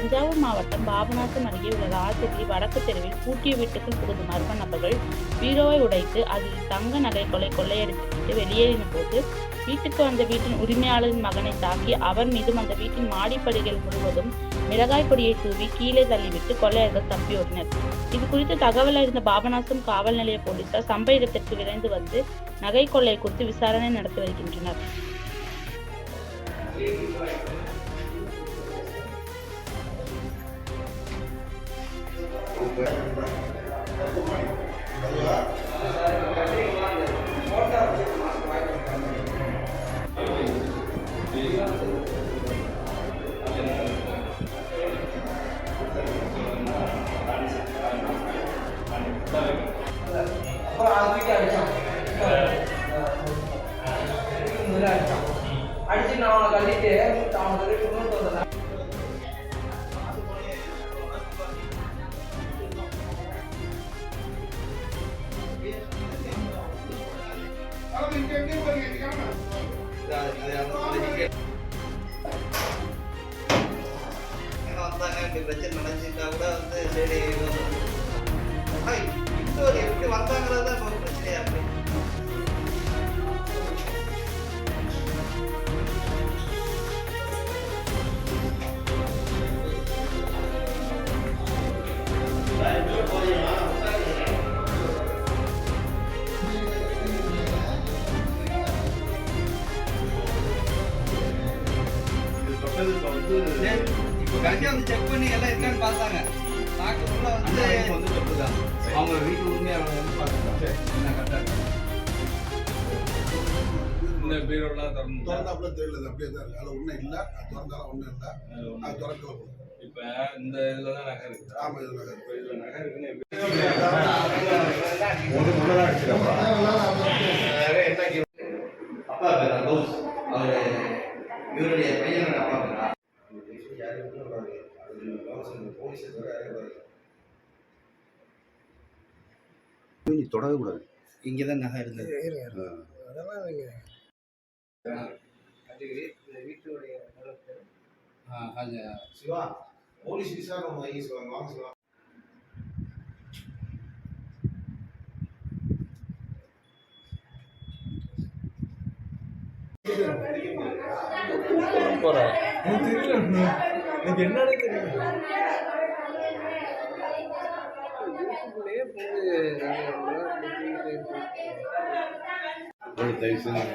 தஞ்சாவூர் மாவட்டம் பாபநாசம் அருகே உள்ள ராஜகிரி வடக்கு தெருவில் பூட்டிய வீட்டுக்குள் புகுந்த மர்ம நபர்கள் பீரோவை உடைத்து அதில் தங்க நகைகளை கொள்ளையடித்துவிட்டு வெளியேறின போது வீட்டுக்கு வந்த வீட்டின் உரிமையாளரின் மகனை தாக்கி அவர் மீதும் அந்த வீட்டின் மாடிப்படிகள் முழுவதும் மிளகாய் பொடியை தூவி கீழே தள்ளிவிட்டு கொள்ளையர்கள் தப்பியோடினர் இது குறித்து தகவல் அறிந்த பாபநாசம் காவல் நிலைய போலீசார் சம்பவ இடத்திற்கு விரைந்து வந்து நகை கொள்ளை குறித்து விசாரணை நடத்தி வருகின்றனர். அடிச்சு நான் அவனை கட்டிட்டு அவனை இப்படி பிரச்சனை நடந்துச்சுட்டா கூட வந்து சரி ஆனா இப்போ எப்படி வந்தாங்கிறது தான் ஒரு பிரச்சனையா இருக்கு. இப்போ வந்து செக் பண்ணி எல்லாம் இருக்கான்னு பார்த்தாங்க பார்க்கக்குள்ள வந்து வந்து தப்பு தான் அவங்க வீட்டு உண்மையாக வந்து பார்த்துட்டாங்க என்ன கரெக்டாக இந்த பீரோலாம் திறந்து திறந்தாப்புல தெரியல அப்படியே தான் இருக்கு அதில் ஒன்றும் இல்லை அது திறந்தாலும் ஒன்றும் இல்லை அது திறக்கல இப்போ இந்த இதில் தான் நகை இருக்கு ஆமாம் இதில் இதில் நகை இருக்குன்னு எப்படி அப்பா பேர் கௌஸ் அவர் இவருடைய பையனோட அப்பா பேரா நீ தொடரக்கூடாது இங்கே தான் நகை இருந்தது. வீட்டுடைய அது சிவா போலீஸ் விசாரணை வாங்க சிவா. எனக்கு என்னன்னு தெரியல. போய் தயவு செஞ்சு